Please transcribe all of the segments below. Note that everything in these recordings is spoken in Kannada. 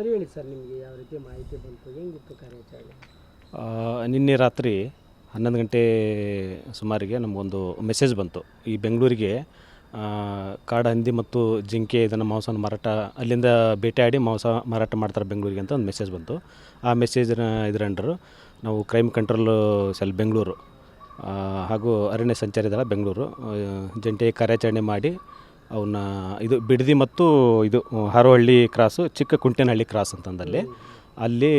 ಸರಿ ಹೇಳಿ ಸರ್, ನಿಮಗೆ ಯಾವ ರೀತಿ ಮಾಹಿತಿ ಬಂತು ಹೆಂಗಿತ್ತು ಕಾರ್ಯಾಚರಣೆ? ನಿನ್ನೆ ರಾತ್ರಿ ಹನ್ನೊಂದು ಗಂಟೆ ಸುಮಾರಿಗೆ ನಮಗೊಂದು ಮೆಸೇಜ್ ಬಂತು. ಈ ಬೆಂಗಳೂರಿಗೆ ಕಾಡ ಹಂದಿ ಮತ್ತು ಜಿಂಕೆ ಇದನ್ನು ಮಾಂಸನ ಮಾರಾಟ, ಅಲ್ಲಿಂದ ಬೇಟೆಯಾಡಿ ಮಾಂಸ ಮಾರಾಟ ಮಾಡ್ತಾರೆ ಬೆಂಗಳೂರಿಗೆ ಅಂತ ಒಂದು ಮೆಸೇಜ್ ಬಂತು. ಆ ಮೆಸೇಜ್ನ ಇದರ ನಾವು ಕ್ರೈಮ್ ಕಂಟ್ರೋಲ್ ಸೆಲ್ ಬೆಂಗಳೂರು ಹಾಗೂ ಅರಣ್ಯ ಸಂಚಾರಿ ದಳ ಬೆಂಗಳೂರು ಜಂಟಿ ಕಾರ್ಯಾಚರಣೆ ಮಾಡಿ ಅವನ್ನ ಇದು ಬಿಡದಿ ಮತ್ತು ಇದು ಹಾರೋಹಳ್ಳಿ ಕ್ರಾಸು ಚಿಕ್ಕ ಕುಂಟೇನಹಳ್ಳಿ ಕ್ರಾಸ್ ಅಂತಂದಲ್ಲಿ. ಅಲ್ಲಿ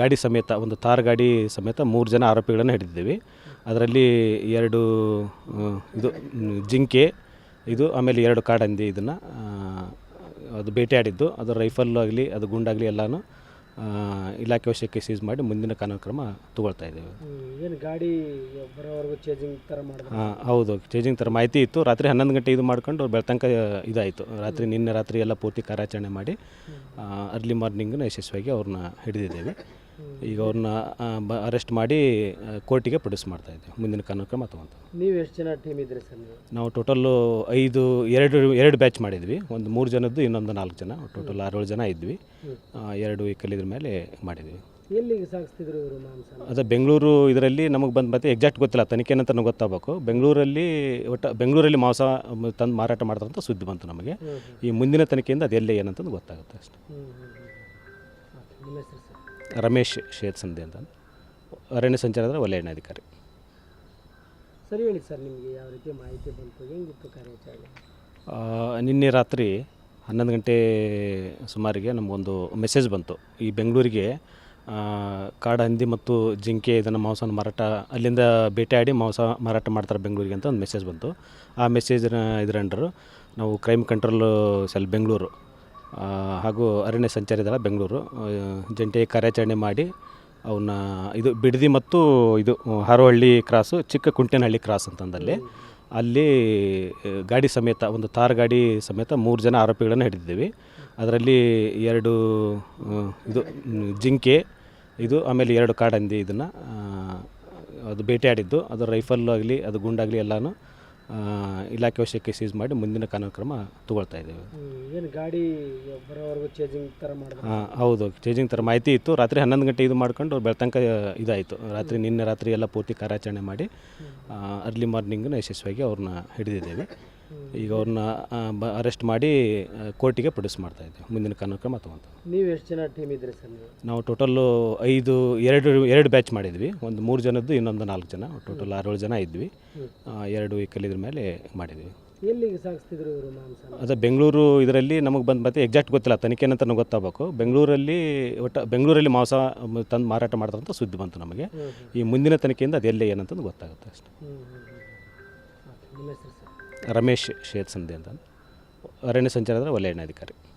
ಗಾಡಿ ಸಮೇತ, ಒಂದು ತಾರ್ ಗಾಡಿ ಸಮೇತ ಮೂರು ಜನ ಆರೋಪಿಗಳನ್ನು ಹಿಡಿದಿದ್ದೀವಿ. ಅದರಲ್ಲಿ ಎರಡು ಇದು, ಜಿಂಕೆ, ಇದು, ಆಮೇಲೆ ಎರಡು ಕಾಡಂದಿ ಇದನ್ನು ಅದು ಬೇಟೆಯಾಡಿದ್ದು. ಅದು ರೈಫಲ್ ಆಗಲಿ, ಅದು ಗುಂಡಾಗಲಿ ಎಲ್ಲನೂ ಇಲಾಖೆ ವಶಕ್ಕೆ ಸೀಸ್ ಮಾಡಿ ಮುಂದಿನ ಕಾನೂನು ಕ್ರಮ ತಗೊಳ್ತಾ ಇದ್ದೇವೆ. ಏನು ಗಾಡಿ ಬರೋವರೆಗೂ ಚೇಂಜಿಂಗ್ ಥರ ಮಾಡಿದ್ರೆ? ಹಾಂ ಹೌದು ಚೇಂಜಿಂಗ್ ಥರ ಮಾಹಿತಿ ಇತ್ತು. ರಾತ್ರಿ ಹನ್ನೊಂದು ಗಂಟೆ ಇದು ಮಾಡ್ಕೊಂಡು ಬೆಳ್ತಂಕ ಇದಾಯಿತು. ರಾತ್ರಿ ನಿನ್ನೆ ರಾತ್ರಿ ಎಲ್ಲ ಪೂರ್ತಿ ಕಾರ್ಯಾಚರಣೆ ಮಾಡಿ ಅರ್ಲಿ ಮಾರ್ನಿಂಗ್ನ ಯಶಸ್ವಿಯಾಗಿ ಅವ್ರನ್ನ ಹಿಡಿದಿದ್ದೇವೆ. ಈಗ ಅವ್ರನ್ನ ಅರೆಸ್ಟ್ ಮಾಡಿ ಕೋರ್ಟಿಗೆ ಪ್ರೊಡ್ಯೂಸ್ ಮಾಡ್ತಾ ಇದ್ದೀವಿ. ಮುಂದಿನ ಕಾರ್ಯಕ್ರಮ ಕ್ರಮ ತಗೊಂತ. ನೀವು ಎಷ್ಟು ಜನ ಟೀಮ್ ಇದ್ರಿ ಸರ್ ನಾವು? ಟೋಟಲ್ಲು ಐದು ಎರಡು ಎರಡು ಬ್ಯಾಚ್ ಮಾಡಿದ್ವಿ. ಒಂದು ಮೂರು ಜನದ್ದು ಇನ್ನೊಂದು ನಾಲ್ಕು ಜನ. ಟೋಟಲ್ ಆರೇಳು ಜನ ಇದ್ವಿ. ಎರಡು ವೆಹಿಕಲ್ ಇದ್ರ ಮೇಲೆ ಮಾಡಿದ್ವಿ. ಎಲ್ಲಿಗೆ ಸಾಗಿಸ್ತಿದ್ರು ಇವರು ಮಾಂಸ? ಅದೇ ಬೆಂಗಳೂರು ಇದರಲ್ಲಿ ನಮಗೆ ಬಂದು ಮತ್ತೆ ಎಕ್ಸಾಕ್ಟ್ ಗೊತ್ತಿಲ್ಲ. ತನಿಖೆ ನಂತರ ನಮ್ಗೆ ಗೊತ್ತಾಗಬೇಕು. ಬೆಂಗಳೂರಲ್ಲಿ ಒಟ್ಟು ಬೆಂಗಳೂರಲ್ಲಿ ಮಾಂಸ ತಂದು ಮಾರಾಟ ಮಾಡ್ತಾರಂತ ಸುದ್ದಿ ಬಂತು ನಮಗೆ. ಈ ಮುಂದಿನ ತನಿಖೆಯಿಂದ ಅದೆಲ್ಲೇ ಎಲ್ಲೇ ಏನಂತಂದು ಗೊತ್ತಾಗುತ್ತೆ ಅಷ್ಟೇ. ರಮೇಶ್ ಶೇತ್ ಸಂಧಿ ಅಂತ. ಅರಣ್ಯ ಸಂಚಾರದ ಅಧಿಕಾರಿ. ಸರಿ ಹೇಳಿ ಸರ್ ನಿಮಗೆ ಯಾವ ರೀತಿ ಮಾಹಿತಿ ಬಂತು ಹೆಂಗಿತ್ತು ಕಾರ್ಯಾಚರಣೆ? ನಿನ್ನೆ ರಾತ್ರಿ ಹನ್ನೊಂದು ಗಂಟೆ ಸುಮಾರಿಗೆ ನಮಗೊಂದು ಮೆಸೇಜ್ ಬಂತು. ಈ ಬೆಂಗಳೂರಿಗೆ ಕಾಡು ಹಂದಿ ಮತ್ತು ಜಿಂಕೆ ಇದನ್ನು ಮಾಂಸವನ್ನು ಮಾರಾಟ ಅಲ್ಲಿಂದ ಬೇಟೆಯಾಡಿ ಮಾಂಸ ಮಾರಾಟ ಮಾಡ್ತಾರೆ ಬೆಂಗಳೂರಿಗೆ ಅಂತ ಒಂದು ಮೆಸೇಜ್ ಬಂತು. ಆ ಮೆಸೇಜ್ನ ಇದ್ರಂಡರು ನಾವು ಕ್ರೈಮ್ ಕಂಟ್ರೋಲ್ ಸೆಲ್ ಬೆಂಗಳೂರು ಹಾಗೂ ಅರಣ್ಯ ಸಂಚಾರಿ ದಳ ಬೆಂಗಳೂರು ಜಂಟಿ ಕಾರ್ಯಾಚರಣೆ ಮಾಡಿ ಅವನ್ನ ಇದು ಬಿಡದಿ ಮತ್ತು ಇದು ಹಾರೋಹಳ್ಳಿ ಕ್ರಾಸು, ಚಿಕ್ಕ ಕುಂಟೇನಹಳ್ಳಿ ಕ್ರಾಸ್ ಅಂತಂದಲ್ಲಿ ಅಲ್ಲಿ ಗಾಡಿ ಸಮೇತ, ಒಂದು ತಾರ್ ಗಾಡಿ ಸಮೇತ ಮೂರು ಜನ ಆರೋಪಿಗಳನ್ನು ಹಿಡಿದಿದ್ದೀವಿ. ಅದರಲ್ಲಿ ಎರಡು ಇದು, ಜಿಂಕೆ, ಇದು ಆಮೇಲೆ ಎರಡು ಕಾಡಂದಿ ಇದನ್ನು ಅದು ಬೇಟೆಯಾಡಿದ್ದು. ಅದು ರೈಫಲ್ ಆಗಲಿ, ಅದು ಗುಂಡಾಗಲಿ ಎಲ್ಲನೂ ಇಲಾಖೆ ವಶಕ್ಕೆ ಸೀಸ್ ಮಾಡಿ ಮುಂದಿನ ಕಾನೂನು ಕ್ರಮ ತಗೊಳ್ತಾ ಇದ್ದೇವೆ. ಏನು ಗಾಡಿ ಬರೋವರೆಗೂ ಚೇಂಜಿಂಗ್ ಥರ ಮಾಡಿದ್ರೆ? ಹಾಂ ಹೌದು ಚೇಂಜಿಂಗ್ ಥರ ಮಾಹಿತಿ ಇತ್ತು. ರಾತ್ರಿ ಹನ್ನೊಂದು ಗಂಟೆ ಇದು ಮಾಡ್ಕೊಂಡು ಬೆಳ್ತಂಕ ಇದಾಯಿತು. ರಾತ್ರಿ ನಿನ್ನೆ ರಾತ್ರಿ ಎಲ್ಲ ಪೂರ್ತಿ ಕಾರ್ಯಾಚರಣೆ ಮಾಡಿ ಅರ್ಲಿ ಮಾರ್ನಿಂಗ್ನ ಯಶಸ್ವಿಯಾಗಿ ಅವ್ರನ್ನ ಹಿಡಿದಿದ್ದೇವೆ. ಈಗ ಅವ್ರನ್ನ ಅರೆಸ್ಟ್ ಮಾಡಿ ಕೋರ್ಟಿಗೆ ಪ್ರೊಡ್ಯೂಸ್ ಮಾಡ್ತಾ ಇದ್ದೀವಿ ಮುಂದಿನ ಕಾನೂನು ಕ್ರಮ ತಗೊಂತ ನೀವು ಎಷ್ಟು ಜನ ಟೀಮ್ ಇದ್ರಿ ಸರ್ ನೀವು? ನಾವು ಟೋಟಲ್ಲು ಐದು ಎರಡು ಎರಡು ಬ್ಯಾಚ್ ಮಾಡಿದ್ವಿ. ಒಂದು ಮೂರು ಜನದ್ದು ಇನ್ನೊಂದು ನಾಲ್ಕು ಜನ. ಟೋಟಲ್ ಆರೇಳು ಜನ ಇದ್ವಿ. ಆ, ಎರಡು ವೀಕಲ್ ಇದ್ರ ಮೇಲೆ ಮಾಡಿದ್ವಿ. ಎಲ್ಲಿಗೆ ಸಾಗಿಸ್ತಿದ್ರು ಇವರು ಮಾಂಸ? ಅದೇ ಬೆಂಗಳೂರು ಇದರಲ್ಲಿ ನಮಗೆ ಬಂದು ಮತ್ತೆ ಎಕ್ಸಾಕ್ಟ್ ಗೊತ್ತಿಲ್ಲ. ತನಿಖೆ ನಂತರ ನಮ್ಗೆ ಗೊತ್ತಾಗಬೇಕು. ಬೆಂಗಳೂರಲ್ಲಿ ಒಟ್ಟು ಬೆಂಗಳೂರಲ್ಲಿ ಮಾಂಸ ತಂದು ಮಾರಾಟ ಮಾಡ್ತಾರಂತ ಸುದ್ದಿ ಬಂತು ನಮಗೆ. ಈ ಮುಂದಿನ ತನಿಖೆಯಿಂದ ಅದೆಲ್ಲೇ ಎಲ್ಲೇ ಏನಂತಂದು ಗೊತ್ತಾಗುತ್ತೆ ಅಷ್ಟೇ. ರಮೇಶ್ ಶೇತ್ ಸಂಧಿ ಅಂತ. ಅರಣ್ಯ ಸಂಚಾರದ ವಲಯ ಅಧಿಕಾರಿ.